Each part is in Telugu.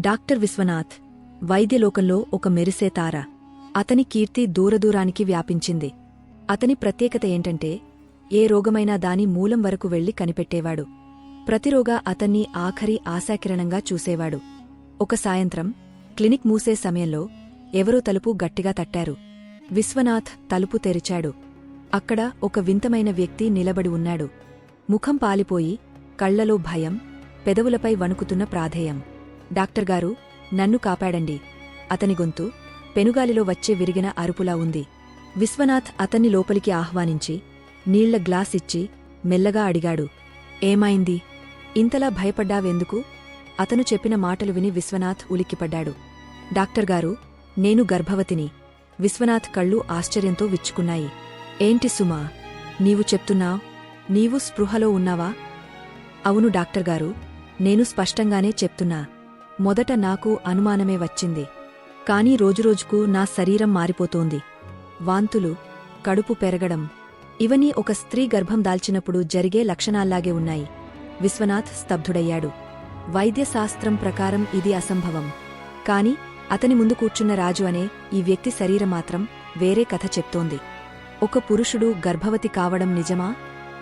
డాక్టర్ విశ్వనాథ్ వైద్యలోకంలో ఒక మెరిసే తార. అతని కీర్తి దూరదూరానికి వ్యాపించింది. అతని ప్రత్యేకత ఏంటంటే ఏ రోగమైనా దాని మూలం వరకు వెళ్ళి కనిపెట్టేవాడు. ప్రతిరోగా అతన్ని ఆఖరి ఆశాకిరణంగా చూసేవాడు. ఒక సాయంత్రం క్లినిక్ మూసే సమయంలో ఎవరో తలుపు గట్టిగా తట్టారు. విశ్వనాథ్ తలుపు తెరిచాడు. అక్కడ ఒక వింతమైన వ్యక్తి నిలబడి ఉన్నాడు. ముఖం పాలిపోయి కళ్ళలో భయం పెదవులపై వణుకుతున్న ప్రాధేయం. డాక్టర్ గారు నన్ను కాపాడండి. అతని గొంతు పెనుగాలిలో వచ్చే విరిగిన అరుపులా ఉంది. విశ్వనాథ్ అతన్ని లోపలికి ఆహ్వానించి నీళ్ళ గ్లాస్ ఇచ్చి మెల్లగా అడిగాడు. ఏమైంది? ఇంతలా భయపడ్డావెందుకు? అతను చెప్పిన మాటలు విని విశ్వనాథ్ ఉలిక్కిపడ్డాడు. డాక్టర్గారు నేను గర్భవతిని. విశ్వనాథ్ కళ్ళు ఆశ్చర్యంతో విచ్చుకున్నాయి. ఏంటి సుమా? నీవు చెప్తున్నా? నీవు స్పృహలో ఉన్నావా? అవును డాక్టర్గారు నేను స్పష్టంగానే చెప్తున్నా. మొదట నాకు అనుమానమే వచ్చింది. కానీ రోజురోజుకు నా శరీరం మారిపోతోంది. వాంతులు కడుపు పెరగడం ఇవన్నీ ఒక స్త్రీ గర్భం దాల్చినప్పుడు జరిగే లక్షణాల్లాగే ఉన్నాయి. విశ్వనాథ్ స్తబ్ధుడయ్యాడు. వైద్యశాస్త్రం ప్రకారం ఇది అసంభవం. కాని అతని ముందు కూర్చున్న రాజు అనే ఈ వ్యక్తి శరీరం మాత్రం వేరే కథ చెప్తోంది. ఒక పురుషుడు గర్భవతి కావడం నిజమా?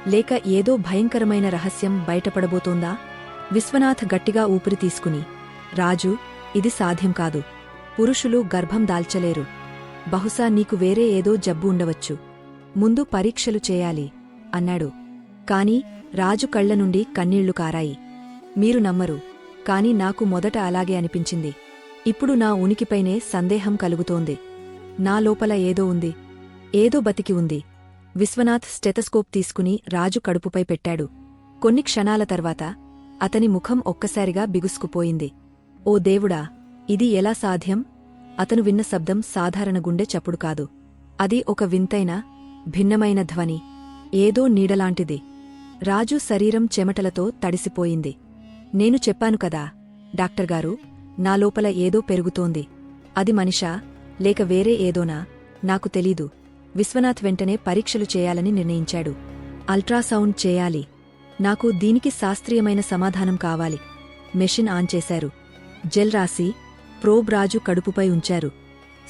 లేక ఏదో భయంకరమైన రహస్యం బయటపడబోతోందా? విశ్వనాథ్ గట్టిగా ఊపిరి తీసుకుని రాజు ఇది సాధ్యం కాదు. పురుషులు గర్భం దాల్చలేరు. బహుశా నీకు వేరే ఏదో జబ్బు ఉండవచ్చు. ముందు పరీక్షలు చేయాలి అన్నాడు. కాని రాజు కళ్ళ నుండి కన్నీళ్ళు కారాయి. మీరు నమ్మరు కాని నాకు మొదట అలాగే అనిపించింది. ఇప్పుడు నా ఉనికిపైనే సందేహం కలుగుతోంది. నా లోపల ఏదో ఉంది. ఏదో బతికి ఉంది. విశ్వనాథ్ స్టెతస్కోప్ తీసుకుని రాజు కడుపుపై పెట్టాడు. కొన్ని క్షణాల తర్వాత అతని ముఖం ఒక్కసారిగా బిగుసుకుపోయింది. ఓ దేవుడా ఇది ఎలా సాధ్యం? అతను విన్న శబ్దం సాధారణ గుండె చప్పుడు కాదు. అది ఒక వింతైన భిన్నమైన ధ్వని ఏదో నీడలాంటిది. రాజు శరీరం చెమటలతో తడిసిపోయింది. నేను చెప్పాను కదా డాక్టర్గారు నా లోపల ఏదో పెరుగుతోంది. అది మనిషా లేక వేరే ఏదోనా? నాకు తెలీదు. విశ్వనాథ్ వెంటనే పరీక్షలు చేయాలని నిర్ణయించాడు. అల్ట్రాసౌండ్ చేయాలి. నాకు దీనికి శాస్త్రీయమైన సమాధానం కావాలి. మెషిన్ ఆన్ చేశారు. జెల్ రాసి ప్రోబ్ రాజు కడుపుపై ఉంచారు.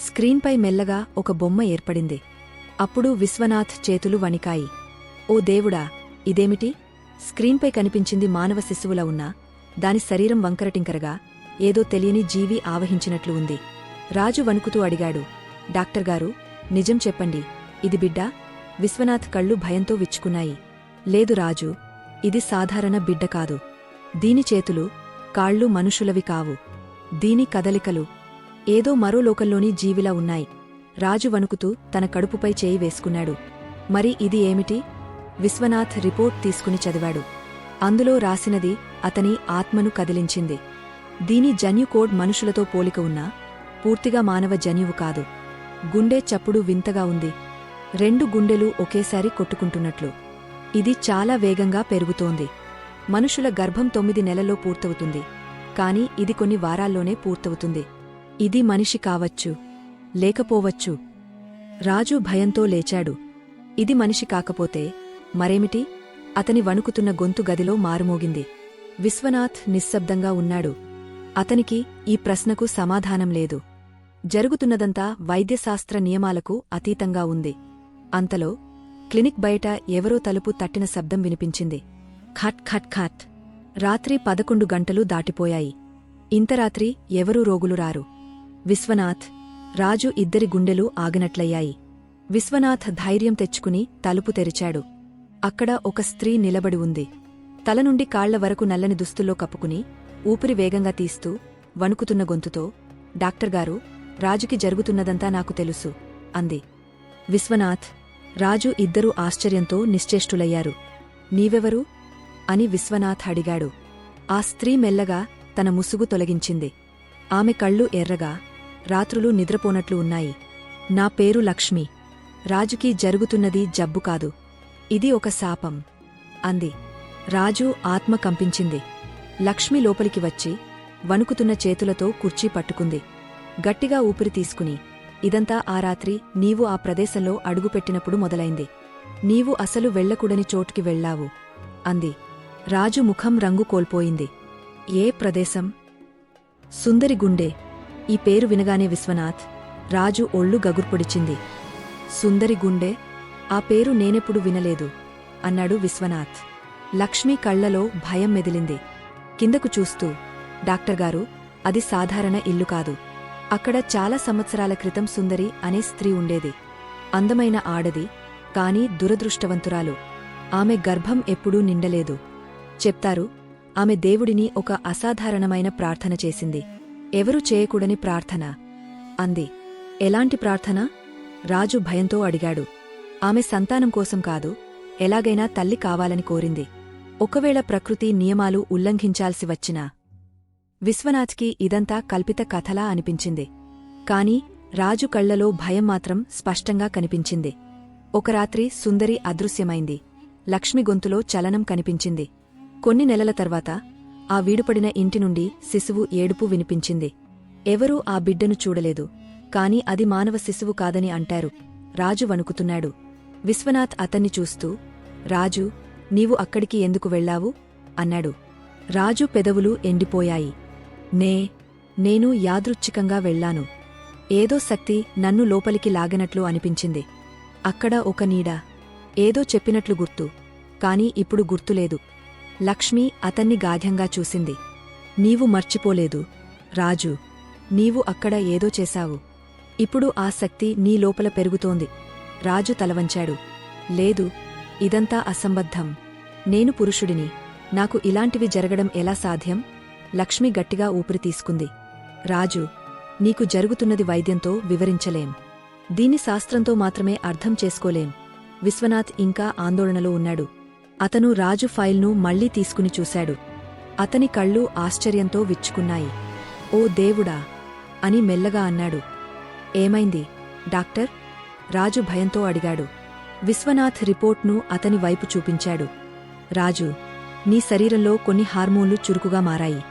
స్క్రీన్పై మెల్లగా ఒక బొమ్మ ఏర్పడింది. అప్పుడు విశ్వనాథ్ చేతులు వణికాయి. ఓ దేవుడా ఇదేమిటి? స్క్రీన్పై కనిపించింది మానవ శిశువులా ఉన్నా దాని శరీరం వంకరటింకరగా ఏదో తెలియని జీవి ఆవహించినట్లు ఉంది. రాజు వణుకుతూ అడిగాడు డాక్టర్గారు నిజం చెప్పండి ఇది బిడ్డ? విశ్వనాథ్ కళ్ళు భయంతో విచ్చుకున్నాయి. లేదు రాజు ఇది సాధారణ బిడ్డ కాదు. దీని చేతులు కాళ్ళు మనుషులవి కావు. దీని కదలికలు ఏదో మరో లోకంలోని జీవిలా ఉన్నాయి. రాజు వణుకుతూ తన కడుపుపై చేయి వేసుకున్నాడు. మరి ఇది ఏమిటి? విశ్వనాథ్ రిపోర్ట్ తీసుకుని చదివాడు. అందులో రాసినది అతని ఆత్మను కదిలించింది. దీని జన్యు కోడ్ మనుషులతో పోలిక ఉన్నా పూర్తిగా మానవ జన్యువు కాదు. గుండె చప్పుడు వింతగా ఉంది. రెండు గుండెలు ఒకేసారి కొట్టుకుంటున్నట్లు. ఇది చాలా వేగంగా పెరుగుతోంది. మనుషుల గర్భం తొమ్మిది నెలల్లో పూర్తవుతుంది. కాని ఇది కొన్ని వారాల్లోనే పూర్తవుతుంది. ఇది మనిషి కావచ్చు లేకపోవచ్చు. రాజు భయంతో లేచాడు. ఇది మనిషి కాకపోతే మరేమిటి? అతని వణుకుతున్న గొంతు గదిలో మారుమోగింది. విశ్వనాథ్ నిశ్శబ్దంగా ఉన్నాడు. అతనికి ఈ ప్రశ్నకు సమాధానం లేదు. జరుగుతున్నదంతా వైద్యశాస్త్ర నియమాలకు అతీతంగా ఉంది. అంతలో క్లినిక్ బయట ఎవరో తలుపు తట్టిన శబ్దం వినిపించింది. ఖట్ ఖట్ ఖట్. రాత్రి పదకొండు గంటలు దాటిపోయాయి. ఇంతరాత్రి ఎవరూ రోగులు రారు? విశ్వనాథ్ రాజు ఇద్దరి గుండెలు ఆగినట్లయ్యాయి. విశ్వనాథ్ ధైర్యం తెచ్చుకుని తలుపు తెరిచాడు. అక్కడ ఒక స్త్రీ నిలబడి ఉంది. తల నుండి కాళ్ళ వరకు నల్లని దుస్తుల్లో కప్పుకుని ఊపిరి వేగంగా తీస్తూ వణుకుతున్న గొంతుతో డాక్టర్గారు రాజుకి జరుగుతున్నదంతా నాకు తెలుసు అంది. విశ్వనాథ్ రాజు ఇద్దరూ ఆశ్చర్యంతో నిశ్చేష్టులయ్యారు. నీవెవరు? అని విశ్వనాథ్ అడిగాడు. ఆ స్త్రీ మెల్లగా తన ముసుగు తొలగించింది. ఆమె కళ్ళు ఎర్రగా రాత్రులు నిద్రపోనట్లు ఉన్నాయి. నా పేరు లక్ష్మి. రాజుకి జరుగుతున్నది జబ్బు కాదు. ఇది ఒక శాపం. అంది. రాజు ఆత్మ కంపించింది. లక్ష్మి లోపలికి వచ్చి వణుకుతున్న చేతులతో కుర్చీ పట్టుకుంది. గట్టిగా ఊపిరి తీసుకుని ఇదంతా ఆ రాత్రి నీవు ఆ ప్రదేశంలో అడుగుపెట్టినప్పుడు మొదలైంది. నీవు అసలు వెళ్ళకూడని చోటుకి వెళ్ళావు అంది. రాజు ముఖం రంగు కోల్పోయింది. ఏ ప్రదేశం? సుందరి గుండె. ఈ పేరు వినగానే విశ్వనాథ్ రాజు ఒళ్ళు గగుర్పొడిచింది. సుందరి గుండె? ఆ పేరు నేనెప్పుడు వినలేదు అన్నాడు విశ్వనాథ్. లక్ష్మి కళ్ళలో భయం మెదిలింది. కిందకు చూస్తూ డాక్టర్గారు అది సాధారణ ఇల్లు కాదు. అక్కడ చాలా సంవత్సరాల క్రితం సుందరి అనే స్త్రీ ఉండేది. అందమైన ఆడది కాని దురదృష్టవంతురాలు. ఆమె గర్భం ఎప్పుడూ నిండలేదు. చెప్తారు ఆమె దేవుడిని ఒక అసాధారణమైన ప్రార్థన చేసింది. ఎవరు చేయకూడని ప్రార్థన. అంది. ఎలాంటి ప్రార్థన? రాజు భయంతో అడిగాడు. ఆమె సంతానం కోసం కాదు ఎలాగైనా తల్లి కావాలని కోరింది. ఒకవేళ ప్రకృతి నియమాలు ఉల్లంఘించాల్సి వచ్చినా విశ్వనాథ్కి ఇదంతా కల్పిత కథలా అనిపించింది. కాని రాజు కళ్ళలో భయం మాత్రం స్పష్టంగా కనిపించింది. ఒక రాత్రి సుందరి అదృశ్యమైంది. లక్ష్మి గొంతులో చలనం కనిపించింది. కొన్ని నెలల తర్వాత ఆ వీడుపడిన ఇంటి నుండి శిశువు ఏడుపు వినిపించింది. ఎవరూ ఆ బిడ్డను చూడలేదు. కాని అది మానవ శిశువు కాదని అంటారు. రాజు వణుకుతున్నాడు. విశ్వనాథ్ అతన్ని చూస్తూ రాజు నీవు అక్కడికి ఎందుకు వెళ్ళావు? అన్నాడు. రాజు పెదవులు ఎండిపోయాయి. నే నేను యాదృచ్ఛికంగా వెళ్ళాను. ఏదో శక్తి నన్ను లోపలికి లాగినట్లు అనిపించింది. అక్కడ ఒక నీడ. ఏదో చెప్పినట్లు గుర్తు. కాని ఇప్పుడు గుర్తులేదు. లక్ష్మి అతన్ని గాఢ్యంగా చూసింది. నీవు మర్చిపోలేదు. రాజు నీవు అక్కడ ఏదో చేశావు. ఇప్పుడు ఆ శక్తి నీ లోపల పెరుగుతోంది. రాజు తలవంచాడు. లేదు ఇదంతా అసంబద్ధం. నేను పురుషుడిని. నాకు ఇలాంటివి జరగడం ఎలా సాధ్యం? లక్ష్మి గట్టిగా ఊపిరి తీసుకుంది. రాజు నీకు జరుగుతున్నది వైద్యంతో వివరించలేం. దీని శాస్త్రంతో మాత్రమే అర్థం చేసుకోలేం. విశ్వనాథ్ ఇంకా ఆందోళనలో ఉన్నాడు. అతను రాజు ఫైల్ను మళ్ళీ తీసుకుని చూశాడు. అతని కళ్ళు ఆశ్చర్యంతో విచ్చుకున్నాయి. ఓ దేవుడా అని మెల్లగా అన్నాడు. ఏమైంది? డాక్టర్ రాజు భయంతో అడిగాడు. విశ్వనాథ్ రిపోర్ట్ను అతని వైపు చూపించాడు. రాజు నీ శరీరంలో కొన్ని హార్మోన్లు చురుకుగా మారాయి.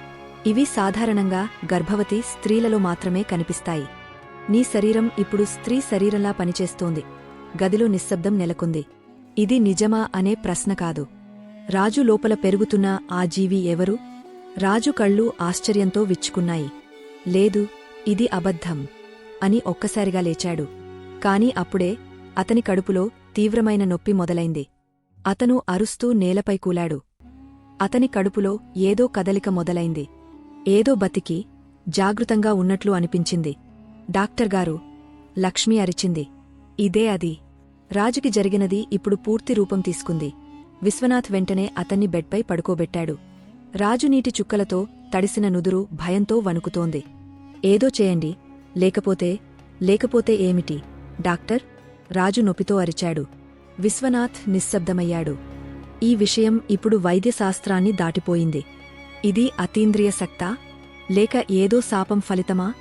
ఇవి సాధారణంగా గర్భవతి స్త్రీలలో మాత్రమే కనిపిస్తాయి. నీ శరీరం ఇప్పుడు స్త్రీ శరీరంలా పనిచేస్తోంది. గదిలో నిశ్శబ్దం నెలకొంది. ఇది నిజమా అనే ప్రశ్న కాదు. రాజు లోపల పెరుగుతున్న ఆ జీవి ఎవరు? రాజు కళ్ళు ఆశ్చర్యంతో విచ్చుకున్నాయి. లేదు ఇది అబద్ధం అని ఒక్కసారిగా లేచాడు. కాని అప్పుడే అతని కడుపులో తీవ్రమైన నొప్పి మొదలైంది. అతను అరుస్తూ నేలపై కూలాడు. అతని కడుపులో ఏదో కదలిక మొదలైంది. ఏదో బతికి జాగృతంగా ఉన్నట్లు అనిపించింది. డాక్టర్గారు లక్ష్మి అరిచింది. ఇదే అది. రాజుకి జరిగినది ఇప్పుడు పూర్తి రూపం తీసుకుంది. విశ్వనాథ్ వెంటనే అతన్ని బెడ్పై పడుకోబెట్టాడు. రాజు నీటి చుక్కలతో తడిసిన నుదురు భయంతో వణుకుతోంది. ఏదో చేయండి. లేకపోతే లేకపోతే ఏమిటి? డాక్టర్ రాజు నొప్పితో అరిచాడు. విశ్వనాథ్ నిశ్శబ్దమయ్యాడు. ఈ విషయం ఇప్పుడు వైద్యశాస్త్రాన్ని దాటిపోయింది. ఇది అతీంద్రియ శక్తా? లేక ఏదో శాపం ఫలితమా?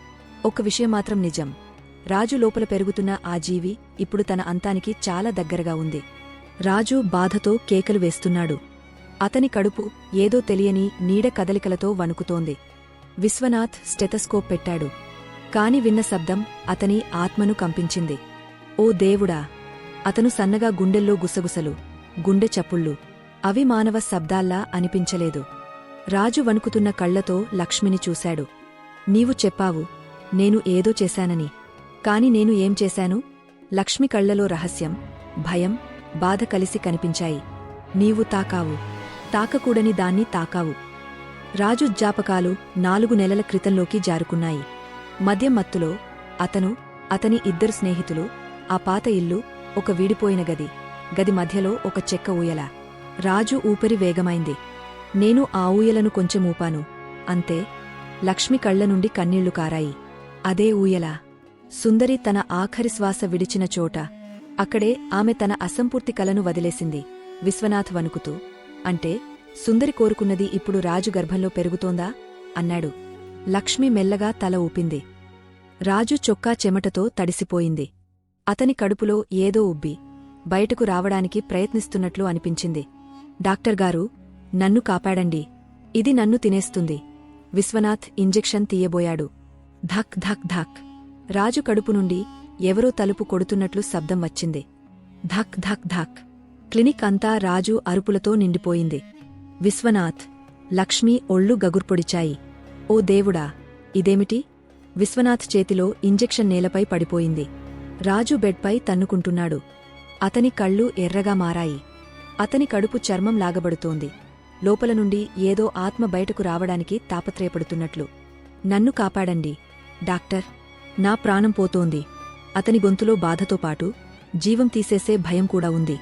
ఒక విషయం మాత్రం నిజం. రాజు లోపల పెరుగుతున్న ఆ జీవి ఇప్పుడు తన అంతానికి చాలా దగ్గరగా ఉంది. రాజు బాధతో కేకలు వేస్తున్నాడు. అతని కడుపు ఏదో తెలియని నీడ కదలికలతో వణుకుతోంది. విశ్వనాథ్ స్టెతస్కోప్ పెట్టాడు. కాని విన్న శబ్దం అతని ఆత్మను కంపించింది. ఓ దేవుడా! అతను సన్నగా గుండెల్లో గుసగుసలు గుండె చప్పుళ్ళు అవి మానవ శబ్దాల్లా అనిపించలేదు. రాజు వణుకుతున్న కళ్ళతో లక్ష్మిని చూశాడు. నీవు చెప్పావు నేను ఏదో చేశానని. కాని నేను ఏం చేశాను? లక్ష్మి కళ్ళలో రహస్యం భయం బాధ కలిసి కనిపించాయి. నీవు తాకావు. తాకకూడని దాన్ని తాకావు. రాజు జ్ఞాపకాలు నాలుగు నెలల క్రితంలోకి జారుకున్నాయి. మద్యం మత్తులో అతను అతని ఇద్దరు స్నేహితులు ఆ పాత ఇల్లు ఒక వీడిపోయిన గది. గది మధ్యలో ఒక చెక్క ఊయల. రాజు ఊపిరి వేగమైంది. నేను ఆ ఊయలను కొంచెం ఊపాను. అంతే లక్ష్మి కళ్ళ నుండి కన్నీళ్ళు కారాయి. అదే ఊయల. సుందరి తన ఆఖరి శ్వాస విడిచిన చోట అక్కడే ఆమె తన అసంపూర్తి కలను వదిలేసింది. విశ్వనాథ్ వణుకుతూ అంటే సుందరి కోరుకున్నది ఇప్పుడు రాజు గర్భంలో పెరుగుతోందా? అన్నాడు. లక్ష్మి మెల్లగా తల ఊపింది. రాజు చొక్కా చెమటతో తడిసిపోయింది. అతని కడుపులో ఏదో ఉబ్బి బయటకు రావడానికి ప్రయత్నిస్తున్నట్లు అనిపించింది. డాక్టర్గారు నన్ను కాపాడండి. ఇది నన్ను తినేస్తుంది. విశ్వనాథ్ ఇంజెక్షన్ తీయబోయాడు. ధక్ ధక్ ధక్. రాజు కడుపు నుండి ఎవరో తలుపు కొడుతున్నట్లు శబ్దం వచ్చింది. ధక్ ధక్ ధక్. క్లినిక్ అంతా రాజు అరుపులతో నిండిపోయింది. విశ్వనాథ్ లక్ష్మి ఒళ్ళు గగుర్పొడిచాయి. ఓ దేవుడా ఇదేమిటి? విశ్వనాథ్ చేతిలో ఇంజెక్షన్ నేలపై పడిపోయింది. రాజు బెడ్పై తన్నుకుంటున్నాడు. అతని కళ్ళు ఎర్రగా మారాయి. అతని కడుపు చర్మం లాగబడుతోంది. లోపల నుండి ఏదో ఆత్మ బయటకు రావడానికి తాపత్రయపడుతున్నట్లు. నన్ను కాపాడండి డాక్టర్. నా ప్రాణం పోతోంది. అతని గొంతులో బాధతో పాటు జీవం తీసేసే భయం కూడా ఉంది.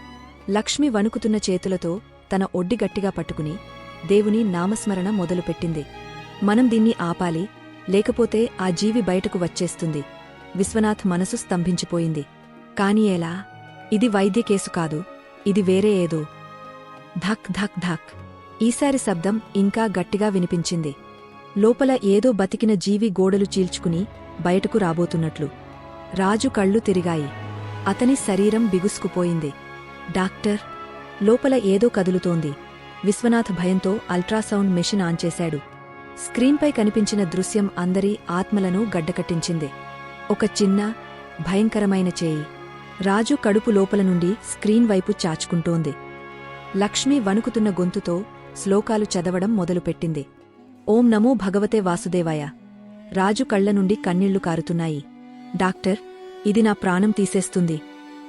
లక్ష్మి వణుకుతున్న చేతులతో తన ఒడ్డి గట్టిగా పట్టుకుని దేవుని నామస్మరణ మొదలుపెట్టింది. మనం దీన్ని ఆపాలి లేకపోతే ఆ జీవి బయటకు వచ్చేస్తుంది. విశ్వనాథ్ మనసు స్తంభించిపోయింది. కాని ఎలా? ఇది వైద్య కేసు కాదు ఇది వేరే ఏదో. ధక్ ధక్ ధక్. ఈసారి శబ్దం ఇంకా గట్టిగా వినిపించింది. లోపల ఏదో బతికిన జీవి గోడలు చీల్చుకుని బయటకు రాబోతున్నట్లు. రాజు కళ్ళు తిరిగాయి. అతని శరీరం బిగుసుకుపోయింది. డాక్టర్! లోపల ఏదో కదులుతోంది. విశ్వనాథ్ భయంతో అల్ట్రాసౌండ్ మెషిన్ ఆన్ చేశాడు. స్క్రీన్పై కనిపించిన దృశ్యం అందరి ఆత్మలను గడ్డకట్టించింది. ఒక చిన్న భయంకరమైన చేయి. రాజు కడుపు లోపల నుండి స్క్రీన్ వైపు చాచుకుంటోంది. లక్ష్మి వణుకుతున్న గొంతుతో శ్లోకాలు చదవడం మొదలుపెట్టింది. ఓం నమో భగవతే వాసుదేవాయ! రాజు కళ్ళ నుండి కన్నీళ్ళు కారుతున్నాయి. డాక్టర్ ఇది నా ప్రాణం తీసేస్తుంది.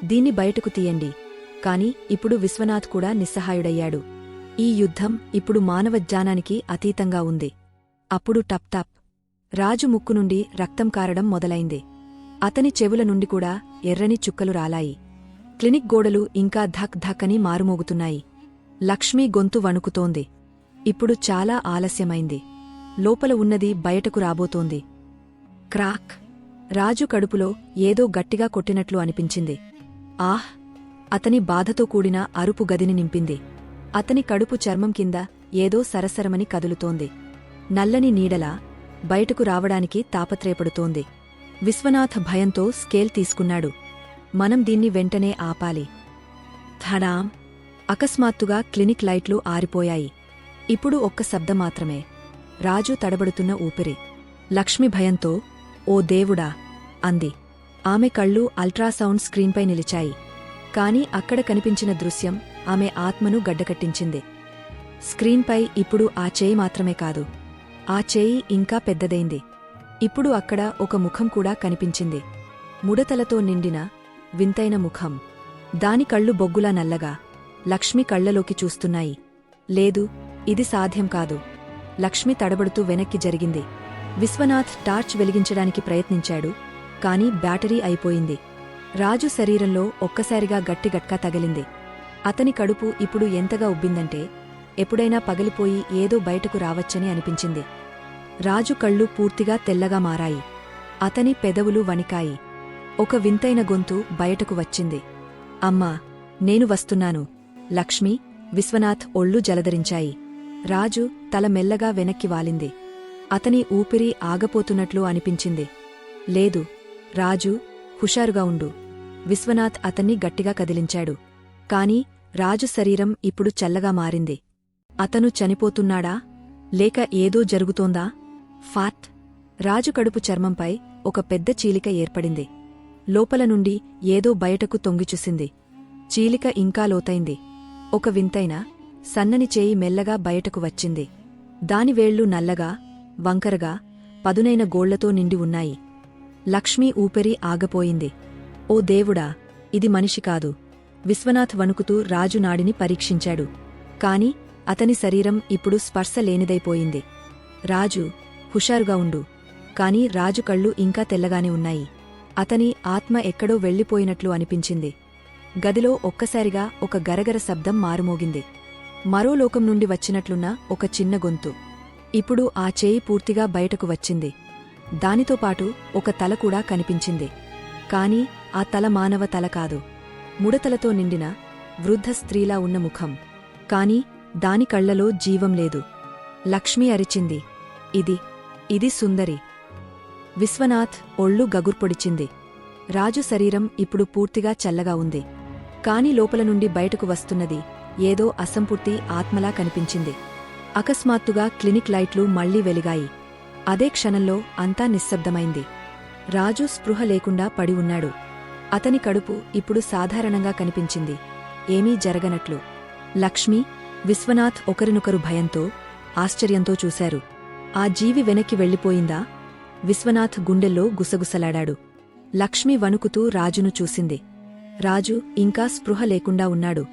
దీన్ని బయటకు తీయండి. కాని ఇప్పుడు విశ్వనాథ్ కూడా నిస్సహాయుడయ్యాడు. ఈ యుద్ధం ఇప్పుడు మానవజ్ఞానానికి అతీతంగా ఉంది. అప్పుడు టప్ టాప్. రాజు ముక్కు నుండి రక్తం కారడం మొదలైంది. అతని చెవుల నుండి కూడా ఎర్రని చుక్కలు రాలాయి. క్లినిక్ గోడలు ఇంకా ధక్ ధక్ అని మారుమోగుతున్నాయి. లక్ష్మీ గొంతు వణుకుతోంది. ఇప్పుడు చాలా ఆలస్యమైంది. లోపల ఉన్నది బయటకు రాబోతోంది. క్రాక్ రాజు కడుపులో ఏదో గట్టిగా కొట్టినట్లు అనిపించింది. ఆహ్! అతని బాధతో కూడిన అరుపు గదిని నింపింది. అతని కడుపు చర్మం కింద ఏదో సరసరమని కదులుతోంది. నల్లని నీడలా బయటకు రావడానికి తాపత్రయపడుతోంది. విశ్వనాథ్ భయంతో స్కేల్ తీసుకున్నాడు. మనం దీన్ని వెంటనే ఆపాలి. ధడాం! అకస్మాత్తుగా క్లినిక్ లైట్లు ఆరిపోయాయి. ఇప్పుడు ఒక్క శబ్దం మాత్రమే. రాజు తడబడుతున్న ఊపిరి. లక్ష్మి భయంతో ఓ దేవుడా! అంది. ఆమె కళ్ళు అల్ట్రాసౌండ్ స్క్రీన్పై నిలిచాయి. కాని అక్కడ కనిపించిన దృశ్యం ఆమె ఆత్మను గడ్డకట్టించింది. స్క్రీన్పై ఇప్పుడు ఆ చేయి మాత్రమే కాదు. ఆ చేయి ఇంకా పెద్దదైంది. ఇప్పుడు అక్కడ ఒక ముఖం కూడా కనిపించింది. ముడతలతో నిండిన వింతైన ముఖం. దాని కళ్ళు బొగ్గులా నల్లగా లక్ష్మి కళ్ళలోకి చూస్తున్నాయి. లేదు ఇది సాధ్యం కాదు. లక్ష్మి తడబడుతూ వెనక్కి జరిగింది. విశ్వనాథ్ టార్చ్ వెలిగించడానికి ప్రయత్నించాడు కాని బ్యాటరీ అయిపోయింది. రాజు శరీరంలో ఒక్కసారిగా గట్టిగట్కా తగిలింది. అతని కడుపు ఇప్పుడు ఎంతగా ఉబ్బిందంటే ఎప్పుడైనా పగిలిపోయి ఏదో బయటకు రావచ్చని అనిపించింది. రాజు కళ్ళు పూర్తిగా తెల్లగా మారాయి. అతని పెదవులు వణికాయి. ఒక వింతైన గొంతు బయటకు వచ్చింది. అమ్మా నేను వస్తున్నాను. లక్ష్మి విశ్వనాథ్ ఒళ్ళు జలధరించాయి రాజు తల మెల్లగా వెనక్కి వాలింది. అతని ఊపిరి ఆగపోతున్నట్లు అనిపించింది. లేదు రాజు హుషారుగా ఉండు. విశ్వనాథ్ అతన్ని గట్టిగా కదిలించాడు. కాని రాజు శరీరం ఇప్పుడు చల్లగా మారింది. అతను చనిపోతున్నాడా? లేక ఏదో జరుగుతోందా? ఫాట్! రాజు కడుపు చర్మంపై ఒక పెద్ద చీలిక ఏర్పడింది. లోపల నుండి ఏదో బయటకు తొంగిచూసింది చీలిక ఇంకా లోతైంది. ఒక వింతైన సన్నని చేయి మెల్లగా బయటకు వచ్చింది. దాని వేళ్ళు నల్లగా వంకరగా పదునైన గోళ్ళతో నిండి ఉన్నాయి. లక్ష్మీ ఊపిరి ఆగపోయింది. ఓ దేవుడా ఇది మనిషి కాదు. విశ్వనాథ్ వణుకుతూ రాజు నాడిని పరీక్షించాడు. కాని అతని శరీరం ఇప్పుడు స్పర్శ లేనిదైపోయింది. రాజు హుషారుగా ఉండు. కాని రాజు కళ్ళు ఇంకా తెల్లగానే ఉన్నాయి. అతని ఆత్మ ఎక్కడో వెళ్ళిపోయినట్లు అనిపించింది. గదిలో ఒక్కసారిగా ఒక గరగర శబ్దం మారుమోగింది. మరో లోకం నుండి వచ్చినట్లున్న ఒక చిన్న గొంతు. ఇప్పుడు ఆ చేయి పూర్తిగా బయటకు వచ్చింది. దానితో పాటు ఒక తల కూడా కనిపించింది. కాని ఆ తల మానవ తల కాదు. ముడతలతో నిండిన వృద్ధ స్త్రీలా ఉన్న ముఖం. కాని దాని కళ్ళలో జీవం లేదు. లక్ష్మి అరిచింది. ఇది ఇది సుందరి. విశ్వనాథ్ ఒళ్ళు గగుర్పొడిచింది. రాజు శరీరం ఇప్పుడు పూర్తిగా చల్లగా ఉంది. కాని లోపల నుండి బయటకు వస్తున్నది ఏదో అసంపూర్తి ఆత్మలా కనిపించింది. అకస్మాత్తుగా క్లినిక్ లైట్లు మళ్ళీ వెలిగాయి. అదే క్షణంలో అంతా నిశ్శబ్దమైంది. రాజు స్పృహ లేకుండా పడి ఉన్నాడు. అతని కడుపు ఇప్పుడు సాధారణంగా కనిపించింది. ఏమీ జరగనట్లు. లక్ష్మి విశ్వనాథ్ ఒకరినొకరు భయంతో ఆశ్చర్యంతో చూశారు. ఆ జీవి వెనక్కి వెళ్ళిపోయిందా? విశ్వనాథ్ గుండెల్లో గుసగుసలాడాడు. లక్ష్మి వణుకుతూ రాజును చూసింది. రాజు ఇంకా స్పృహ లేకుండా ఉన్నాడు.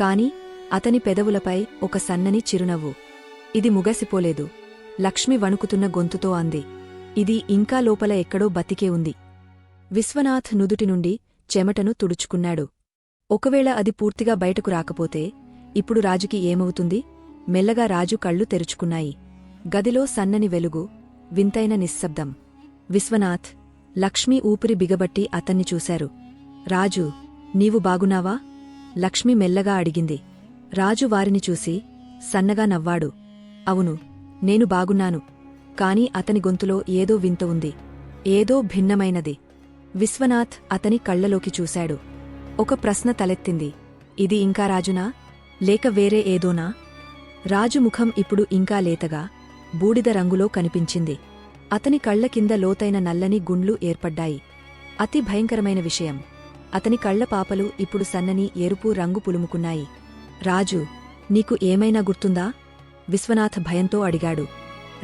కాని అతని పెదవులపై ఒక సన్నని చిరునవ్వు. ఇది ముగసిపోలేదు. లక్ష్మి వణుకుతున్న గొంతుతో అంది. ఇది ఇంకా లోపల ఎక్కడో బతికే ఉంది. విశ్వనాథ్ నుదుటి నుండి చెమటను తుడుచుకున్నాడు. ఒకవేళ అది పూర్తిగా బయటకు రాకపోతే ఇప్పుడు రాజుకి ఏమవుతుంది? మెల్లగా రాజు కళ్ళు తెరుచుకున్నాయి. గదిలో సన్నని వెలుగు వింతైన నిశ్శబ్దం. విశ్వనాథ్ లక్ష్మి ఊపిరి బిగబట్టి అతన్ని చూశారు. రాజు నీవు బాగున్నావా? లక్ష్మి మెల్లగా అడిగింది. రాజు వారిని చూసి సన్నగా నవ్వాడు. అవును నేను బాగున్నాను. కాని అతని గొంతులో ఏదో వింత ఉంది. ఏదో భిన్నమైనది. విశ్వనాథ్ అతని కళ్ళలోకి చూశాడు. ఒక ప్రశ్న తలెత్తింది. ఇది ఇంకా రాజునా? లేక వేరే ఏదోనా? రాజు ముఖం ఇప్పుడు ఇంకా లేతగా బూడిద రంగులో కనిపించింది. అతని కళ్ళ కింద లోతైన నల్లని గుండ్లు ఏర్పడ్డాయి. అతి భయంకరమైన విషయం. అతని కళ్ళ పాపలు ఇప్పుడు సన్నని ఎరుపు రంగు పులుముకున్నాయి. రాజు నీకు ఏమైనా గుర్తుందా? విశ్వనాథ్ భయంతో అడిగాడు.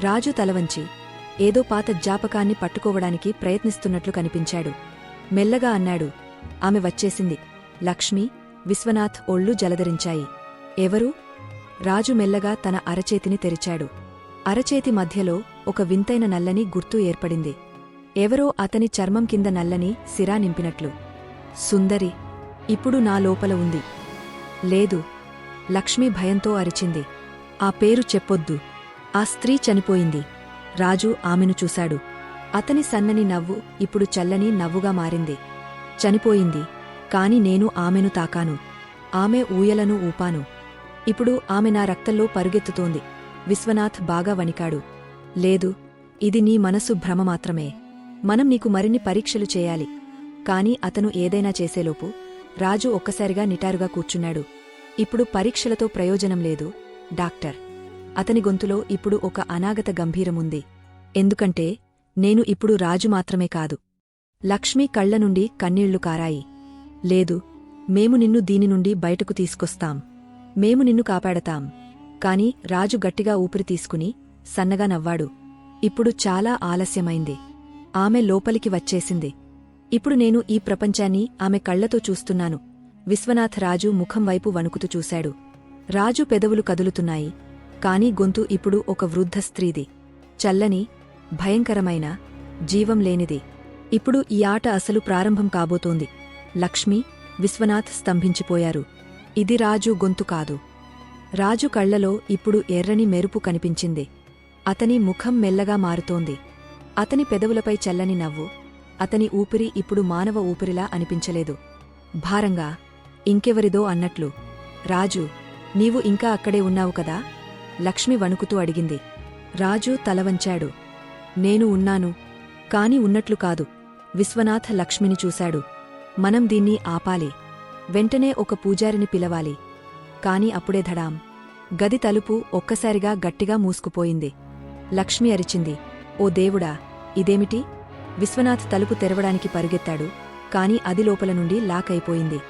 రాజు తలవంచి ఏదో పాత జ్ఞాపకాన్ని పట్టుకోవడానికి ప్రయత్నిస్తున్నట్లు కనిపించాడు. మెల్లగా అన్నాడు ఆమె వచ్చేసింది. లక్ష్మి విశ్వనాథ్ ఒళ్ళు జలధరించాయి. ఎవరు? రాజు మెల్లగా తన అరచేతిని తెరిచాడు. అరచేతి మధ్యలో ఒక వింతైన నల్లని గుర్తు ఏర్పడింది. ఎవరో అతని చర్మం కింద నల్లని సిరా నింపినట్లు. సుందరి ఇప్పుడు నా లోపల ఉంది. లేదు లక్ష్మి భయంతో అరిచింది. ఆ పేరు చెప్పొద్దు. ఆ స్త్రీ చనిపోయింది. రాజు ఆమెను చూశాడు. అతని సన్నని నవ్వు ఇప్పుడు చల్లని నవ్వుగా మారింది. చనిపోయింది కాని నేను ఆమెను తాకాను. ఆమె ఊయలను ఊపాను. ఇప్పుడు ఆమె నా రక్తంలో పరుగెత్తుతోంది. విశ్వనాథ్ బాగా వణికాడు. లేదు ఇది నీ మనసు భ్రమ మాత్రమే. మనం నీకు మరిన్ని పరీక్షలు చేయాలి. కాని అతను ఏదైనా చేసేలోపు రాజు ఒక్కసారిగా నిటారుగా కూర్చున్నాడు. ఇప్పుడు పరీక్షలతో ప్రయోజనం లేదు డాక్టర్. అతని గొంతులో ఇప్పుడు ఒక అనాగత గంభీరముంది. ఎందుకంటే నేను ఇప్పుడు రాజు మాత్రమే కాదు. లక్ష్మి కళ్ళ నుండి కన్నీళ్ళు కారాయి. లేదు మేము నిన్ను దీని నుండి బయటకు తీసుకొస్తాం. మేము నిన్ను కాపాడతాం. కాని రాజు గట్టిగా ఊపిరి తీసుకుని సన్నగా నవ్వాడు. ఇప్పుడు చాలా ఆలస్యమైంది. ఆమె లోపలికి వచ్చేసింది. ఇప్పుడు నేను ఈ ప్రపంచాన్ని ఆమె కళ్ళతో చూస్తున్నాను. విశ్వనాథ్ రాజు ముఖం వైపు వణుకుతూ చూశాడు. రాజు పెదవులు కదులుతున్నాయి. కాని గొంతు ఇప్పుడు ఒక వృద్ధ స్త్రీది. చల్లని భయంకరమైన జీవం లేనిది. ఇప్పుడు ఈ ఆట అసలు ప్రారంభం కాబోతోంది. లక్ష్మి విశ్వనాథ్ స్తంభించిపోయారు. ఇది రాజు గొంతు కాదు. రాజు కళ్ళలో ఇప్పుడు ఎర్రని మెరుపు కనిపించింది. అతని ముఖం మెల్లగా మారుతోంది. అతని పెదవులపై చల్లని నవ్వు అతని ఊపిరి ఇప్పుడు మానవ ఊపిరిలా అనిపించలేదు. భారంగా ఇంకెవరిదో అన్నట్లు రాజు నీవు ఇంకా అక్కడే ఉన్నావు కదా? లక్ష్మి వణుకుతూ అడిగింది. రాజు తలవంచాడు. నేను ఉన్నాను కాని ఉన్నట్లు కాదు. విశ్వనాథ లక్ష్మిని చూశాడు. మనం దీన్ని ఆపాలి. వెంటనే ఒక పూజారిని పిలవాలి. కాని అప్పుడే ధడాం. గది తలుపు ఒక్కసారిగా గట్టిగా మూసుకుపోయింది. లక్ష్మి అరిచింది. ఓ దేవుడా ఇదేమిటి? విశ్వనాథ్ తలుపు తెరవడానికి పరుగెత్తాడు కాని అది లోపల నుండి లాక్ అయిపోయింది.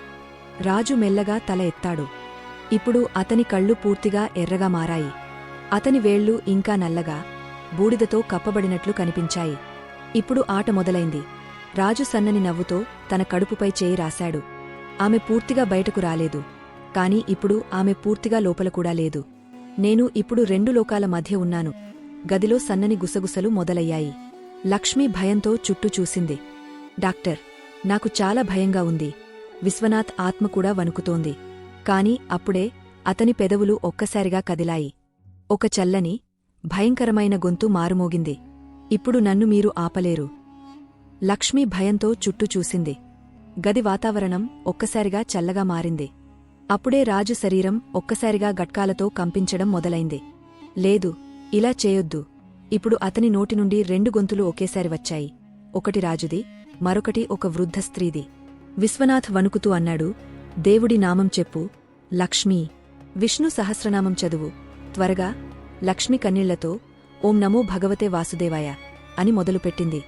రాజు మెల్లగా తల ఎత్తాడు. ఇప్పుడు అతని కళ్ళు పూర్తిగా ఎర్రగా మారాయి. అతని వేళ్ళు ఇంకా నల్లగా బూడిదతో కప్పబడినట్లు కనిపించాయి. ఇప్పుడు ఆట మొదలైంది. రాజు సన్నని నవ్వుతో తన కడుపుపై చేయి రాశాడు. ఆమె పూర్తిగా బయటకు రాలేదు కాని ఇప్పుడు ఆమె పూర్తిగా లోపల కూడా లేదు. నేను ఇప్పుడు రెండు లోకాల మధ్య ఉన్నాను. గదిలో సన్నని గుసగుసలు మొదలయ్యాయి. లక్ష్మి భయంతో చుట్టూ చూసింది. డాక్టర్ నాకు చాలా భయంగా ఉంది. విశ్వనాథ్ ఆత్మ కూడా వణుకుతోంది. కాని అప్పుడే అతని పెదవులు ఒక్కసారిగా కదిలాయి. ఒక చల్లని భయంకరమైన గొంతు మారుమోగింది. ఇప్పుడు నన్ను మీరు ఆపలేరు. లక్ష్మి భయంతో చుట్టూ చూసింది. గది వాతావరణం ఒక్కసారిగా చల్లగా మారింది. అప్పుడే రాజు శరీరం ఒక్కసారిగా గట్కాలతో కంపించడం మొదలైంది. లేదు ఇలా చేయొద్దు. ఇప్పుడు అతని నోటి నుండి రెండు గొంతులు ఒకేసారి వచ్చాయి. ఒకటి రాజుది మరొకటి ఒక వృద్ధ స్త్రీది. విశ్వనాథ్ వణుకుతూ అన్నాడు దేవుడి నామం చెప్పు లక్ష్మీ. విష్ణు సహస్రనామం చదువు. త్వరగా లక్ష్మి కన్నీళ్ళతో ఓం నమో భగవతే వాసుదేవాయ అని మొదలుపెట్టింది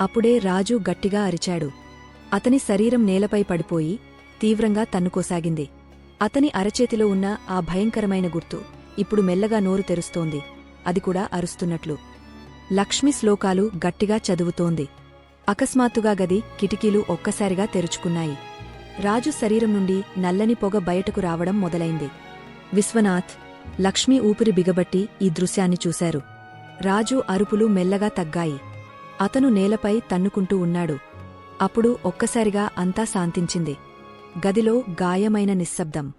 అప్పుడే రాజు గట్టిగా అరిచాడు. అతని శరీరం నేలపై పడిపోయి తీవ్రంగా తన్నుకోసాగింది. అతని అరచేతిలో ఉన్న ఆ భయంకరమైన గుర్తు ఇప్పుడు మెల్లగా నోరు తెరుస్తోంది. అది కూడా అరుస్తున్నట్లు. లక్ష్మి శ్లోకాలు గట్టిగా చదువుతోంది. అకస్మాత్తుగా గది కిటికీలు ఒక్కసారిగా తెరుచుకున్నాయి. రాజు శరీరం నుండి నల్లని పొగ బయటకు రావడం మొదలైంది. విశ్వనాథ్ లక్ష్మి ఊపిరి బిగబట్టి ఈ దృశ్యాన్ని చూశారు. రాజు అరుపులు మెల్లగా తగ్గాయి. అతను నేలపై తన్నుకుంటూ ఉన్నాడు. అప్పుడు ఒక్కసారిగా అంతా శాంతించింది. గదిలో గాయమైన నిశ్శబ్దం.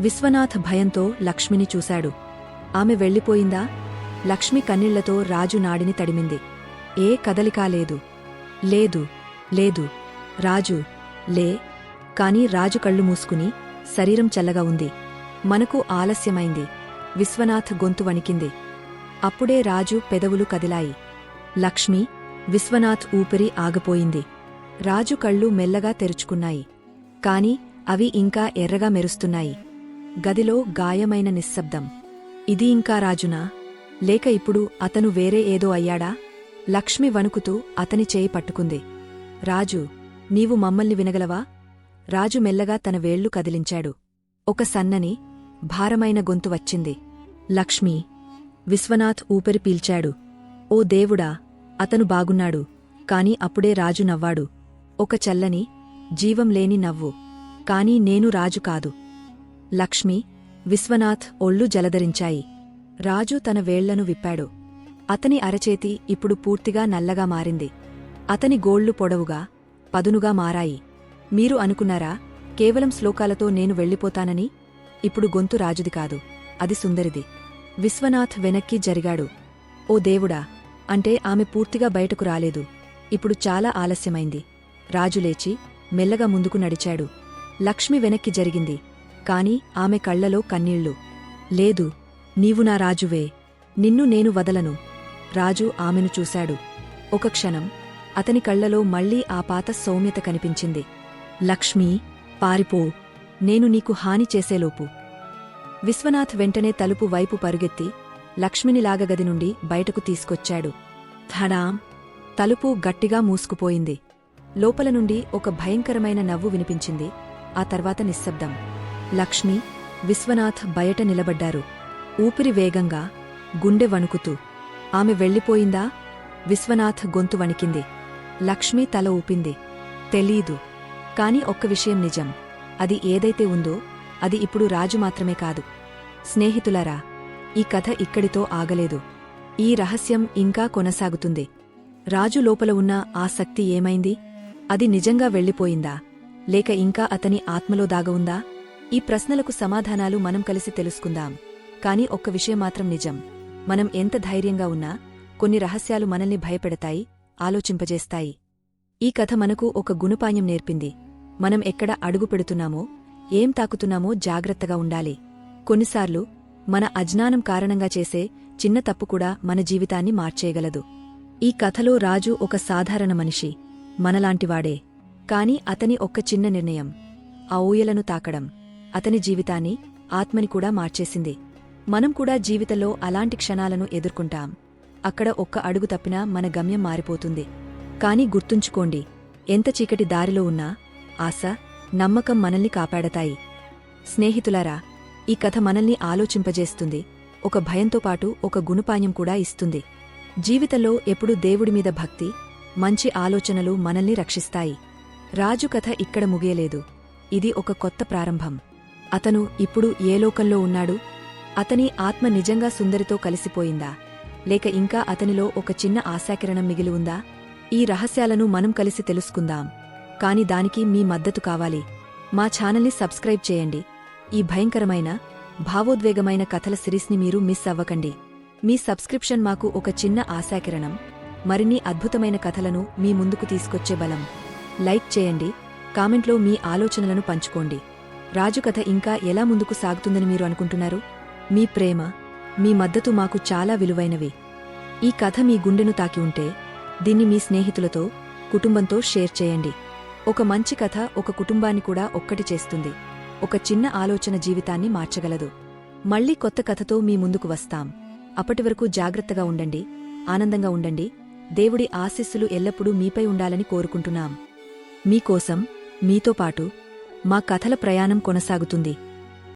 విశ్వనాథ్ భయంతో లక్ష్మిని చూశాడు. ఆమె వెళ్ళిపోయిందా? లక్ష్మి కన్నీళ్ళతో రాజు నాడిని తడిమింది. ఏ కదలికా లేదు. లేదు లేదు. రాజు లే. కాని రాజు కళ్ళు మూసుకుని శరీరం చల్లగా ఉంది. మనకు ఆలస్యమైంది. విశ్వనాథ్ గొంతు వణికింది. అప్పుడే రాజు పెదవులు కదిలాయి. లక్ష్మి విశ్వనాథ్ ఊపిరి ఆగిపోయింది. రాజు కళ్ళు మెల్లగా తెరుచుకున్నాయి. కాని అవి ఇంకా ఎర్రగా మెరుస్తున్నాయి. గదిలో గాయమైన నిశ్శబ్దం. ఇది ఇంకా రాజునా? లేక ఇప్పుడు అతను వేరే ఏదో అయ్యాడా? లక్ష్మి వణుకుతూ అతని చేయి పట్టుకుంది. రాజు నీవు మమ్మల్ని వినగలవా? రాజు మెల్లగా తన వేళ్ళు కదిలించాడు. ఒక సన్నని భారమైన గొంతు వచ్చింది. లక్ష్మి విశ్వనాథ్ ఊపిరి పీల్చాడు. ఓ దేవుడా అతను బాగున్నాడు కాని అప్పుడే రాజు నవ్వాడు. ఒక చల్లని జీవం లేని నవ్వు. కాని నేను రాజు కాదు. లక్ష్మి విశ్వనాథ్ ఒళ్ళు జలధరించాయి. రాజు తన వేళ్ళను విప్పాడు. అతని అరచేతి ఇప్పుడు పూర్తిగా నల్లగా మారింది. అతని గోళ్ళు పొడవుగా పదునుగా మారాయి. మీరు అనుకున్నారా కేవలం శ్లోకాలతో నేను వెళ్ళిపోతానని? ఇప్పుడు గొంతు రాజుది కాదు అది సుందరిది. విశ్వనాథ్ వెనక్కి జరిగాడు. ఓ దేవుడా అంటే ఆమె పూర్తిగా బయటకు రాలేదు. ఇప్పుడు చాలా ఆలస్యమైంది. రాజు లేచి మెల్లగా ముందుకు నడిచాడు. లక్ష్మి వెనక్కి జరిగింది. కాని ఆమె కళ్ళలో కన్నీళ్ళు. లేదు నీవు నా రాజువే నిన్ను నేను వదలను. రాజు ఆమెను చూశాడు. ఒక క్షణం అతని కళ్ళలో మళ్ళీ ఆ పాత సౌమ్యత కనిపించింది. లక్ష్మీ పారిపో నేను నీకు హాని చేసేలోపు. విశ్వనాథ్ వెంటనే తలుపు వైపు పరుగెత్తి లక్ష్మిని లాగగది నుండి బయటకు తీసుకొచ్చాడు. ధడాం! తలుపు గట్టిగా మూసుకుపోయింది. లోపల నుండి ఒక భయంకరమైన నవ్వు వినిపించింది. ఆ తర్వాత నిశ్శబ్దం. లక్ష్మి విశ్వనాథ్ బయట నిలబడ్డారు. ఊపిరి వేగంగా గుండె వణుకుతూ ఆమె వెళ్ళిపోయిందా? విశ్వనాథ్ గొంతు వణికింది. లక్ష్మి తల ఊపింది. తెలీదు. కాని ఒక్క విషయం నిజం. అది ఏదైతే ఉందో అది ఇప్పుడు రాజు మాత్రమే కాదు. స్నేహితులారా ఈ కథ ఇక్కడితో ఆగలేదు. ఈ రహస్యం ఇంకా కొనసాగుతుంది. రాజు లోపల ఉన్న ఆ శక్తి ఏమైంది? అది నిజంగా వెళ్ళిపోయిందా? లేక ఇంకా అతని ఆత్మలో దాగవుందా ఈ ప్రశ్నలకు సమాధానాలు మనం కలిసి తెలుసుకుందాం. కాని ఒక్క విషయం మాత్రం నిజం. మనం ఎంత ధైర్యంగా ఉన్నా కొన్ని రహస్యాలు మనల్ని భయపెడతాయి ఆలోచింపజేస్తాయి. ఈ కథ మనకు ఒక గుణపాయం నేర్పింది. మనం ఎక్కడ అడుగు పెడుతున్నామో ఏం తాకుతున్నామో జాగ్రత్తగా ఉండాలి. కొన్నిసార్లు మన అజ్ఞానం కారణంగా చేసే చిన్న తప్పు కూడా మన జీవితాన్ని మార్చేయగలదు. ఈ కథలో రాజు ఒక సాధారణ మనిషి మనలాంటివాడే. కాని అతని ఒక్క చిన్న నిర్ణయం ఆ ఊయలను తాకడం. అతని జీవితాన్ని ఆత్మని కూడా మార్చేసింది. మనం కూడా జీవితంలో అలాంటి క్షణాలను ఎదుర్కొంటాం. అక్కడ ఒక్క అడుగు తప్పినా మన గమ్యం మారిపోతుంది. కాని గుర్తుంచుకోండి ఎంత చీకటి దారిలో ఉన్నా ఆశ నమ్మకం మనల్ని కాపాడతాయి. స్నేహితులారా ఈ కథ మనల్ని ఆలోచింపజేస్తుంది ఒక భయంతో పాటు ఒక గుణపాయం కూడా ఇస్తుంది. జీవితంలో ఎప్పుడు దేవుడి మీద భక్తి మంచి ఆలోచనలు మనల్ని రక్షిస్తాయి. రాజు కథ ఇక్కడ ముగియలేదు. ఇది ఒక కొత్త ప్రారంభం. అతను ఇప్పుడు ఏ లోకంలో ఉన్నాడు? అతని ఆత్మ నిజంగా సుందరితో కలిసిపోయిందా? లేక ఇంకా అతనిలో ఒక చిన్న ఆశాకిరణం మిగిలి ఉందా? ఈ రహస్యాలను మనం కలిసి తెలుసుకుందాం. కాని దానికి మీ మద్దతు కావాలి. మా ఛానల్ని సబ్స్క్రైబ్ చేయండి. ఈ భయంకరమైన భావోద్వేగమైన కథల సిరీస్ని మీరు మిస్ అవ్వకండి. మీ సబ్స్క్రిప్షన్ మాకు ఒక చిన్న ఆశాకిరణం. మరిన్ని అద్భుతమైన కథలను మీ ముందుకు తీసుకొచ్చే బలం. లైక్ చేయండి. కామెంట్లో మీ ఆలోచనలను పంచుకోండి. రాజు కథ ఇంకా ఎలా ముందుకు సాగుతుందని మీరు అనుకుంటున్నారు? మీ ప్రేమ మీ మద్దతు మాకు చాలా విలువైనవి. ఈ కథ మీ గుండెను తాకి ఉంటే దీన్ని మీ స్నేహితులతో కుటుంబంతో షేర్ చేయండి. ఒక మంచి కథ ఒక కుటుంబాన్ని కూడా ఒక్కటి చేస్తుంది. ఒక చిన్న ఆలోచన జీవితాన్ని మార్చగలదు. మళ్ళీ కొత్త కథతో మీ ముందుకు వస్తాం. అప్పటివరకు జాగ్రత్తగా ఉండండి ఆనందంగా ఉండండి. దేవుడి ఆశీస్సులు ఎల్లప్పుడూ మీపై ఉండాలని కోరుకుంటున్నాం. మీకోసం మీతో పాటు మా కథల ప్రయాణం కొనసాగుతుంది.